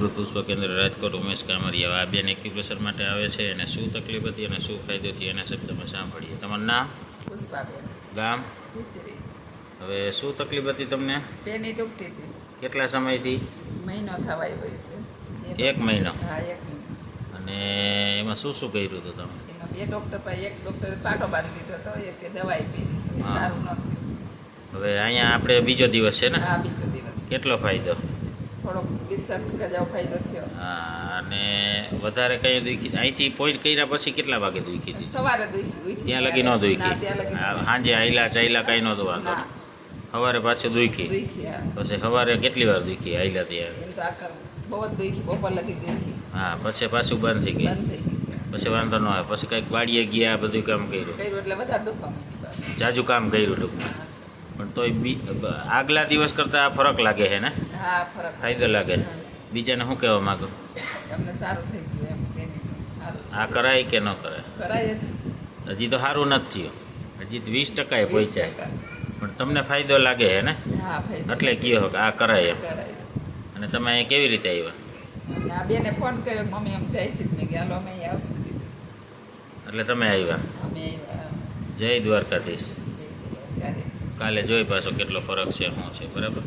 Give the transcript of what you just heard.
અમૃત પુષ્પ કેન્દ્ર રાજકોટ ઉમેશ કામરિયા આ બેન એક્યુપ્રેશર માટે આવે છે અને શું તકલીફ હતી અને શું ફાયદો થયો? એના શબ્દમાં સાંભળીએ. તમારું નામ? પુષ્પાબેન. ગામ? હવે શું તકલીફ હતી તમને? પેની દુખતી હતી. કેટલા સમયથી? મહિનો થવાય હોય છે. એક મહિનો? હા એક મહિનો. અને એમાં શું શું કર્યું હતું તમે? એમાં બે ડૉક્ટર પાસે એક ડૉક્ટરે પાટો બાંધી દીધો હતો એક દવાઈ પી દીધી સારું નથી હવે અહીંયા આપણે બીજો દિવસ છે ને? હા બીજો દિવસ. કેટલો ફાયદો? થોડોક વિશ્વાસ ગજાવ ફાયદો થયો. હા, અને વધારે કઈ દુખી અહીંથી પોઈન્ટ કર્યા પછી કેટલા વાગે દુખી હતી? સવારે દુખી ત્યાં લગી ન દુખી. સાંજે આયલા ચાયલા કઈ ન. વાંધો સવારે પાછું દુખી. દુખી પછી સવારે કેટલી વાર દુખી આયલા ત્યાં? બહુ જ દુખી બપોર લગી દુખી. હા પછી પાછું બંધ થઈ ગયું. બંધ થઈ ગઈ પછી વાંધો ન આવે. પછી કંઈક વાડીએ ગયા બધું કામ કર્યું. કર્યું એટલે વધારે દુખવા જાજુ કામ કર્યું ટૂંકમાં. પણ તોય બી આગલા દિવસ કરતાં આ ફરક લાગે છે ને? હા ફરક ફાયદો લાગે ને? બીજાને શું કહેવા માગો? તમને સારું થઈ ગયું એમ. આ કરાય કે ન કરાય? કરાય હજી તો સારું નથી થયું. હજી તો વીસ ટકાએ પહોંચાય. પણ તમને ફાયદો લાગે છે ને? હા એટલે કયો કે આ કરાય એમ. કરાય. અને તમે અહીંયા કેવી રીતે આવ્યા? આ બેને ફોન કર્યો મમ્મી એમ જાય છે મેં ગયા અમે આવશું. એટલે તમે આવ્યા? અમે આવ્યા. જય દ્વારકાધીશ. ત્યારે કાલે જોઈ પાછો કેટલો ફરક છે શું છે બરાબર?